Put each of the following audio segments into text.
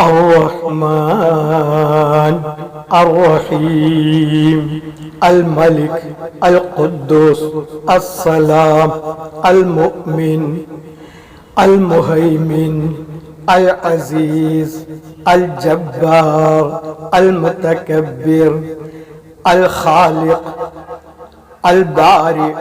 الرحمن الرحيم الملك القدوس السلام المؤمن المهيمن العزيز الجبار المتكبر الخالق البارئ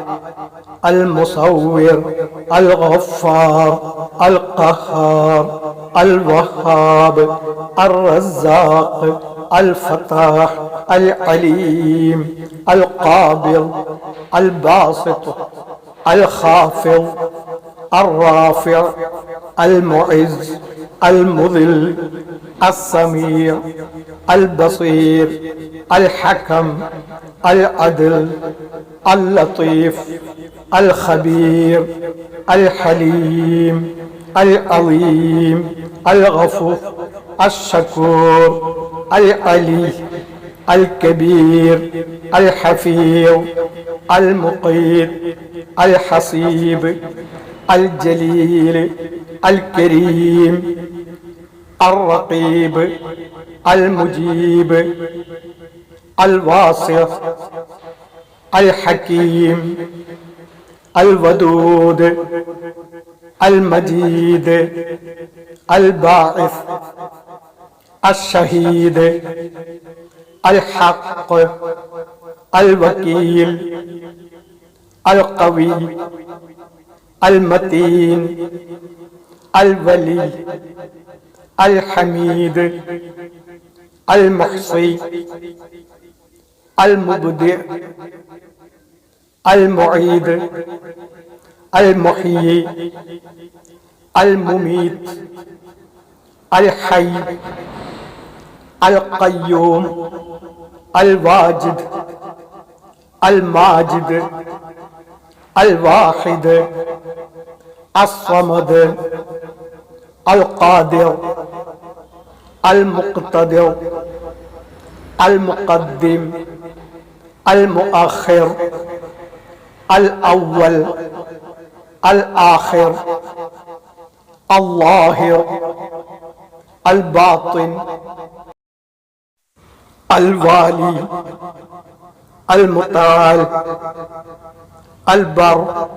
المصور الغفار القهار الوهاب الرزاق الفتاح العليم القابض الباسط الخافض الرافع المعز المذل السميع البصير الحكم العدل اللطيف الخبير الحليم العظيم الغفور الشكور العلي الكبير الحفيظ المقيت الحصيب الجليل الكريم الرقيب المجيب الواصف الحكيم الودود المجيد الباعث الشهيد الحق الوكيل القوي المتين الولي الحميد المحصي المبدع المعيد. المحيي المميت الحي القيوم الواجد الماجد الواحد الصمد القادر المقتدر المقدم المؤخر الأول الآخر الظاهر الباطن الوالي المتعال البر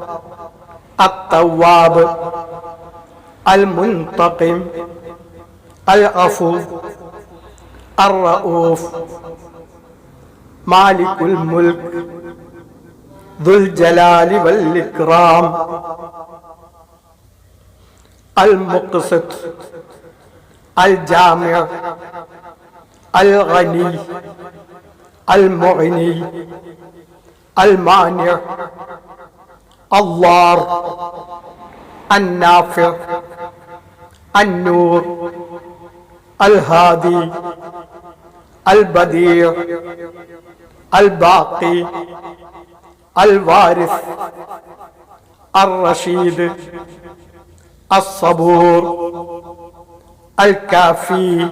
التواب المنتقم العفو الرؤوف مالك الملك. ذو الجلال والإكرام. المقسط الجامع الغني المغني المانع. الضار النافع النور الهادي البديع الباقي. الوارث الرشيد الصبور الكافي.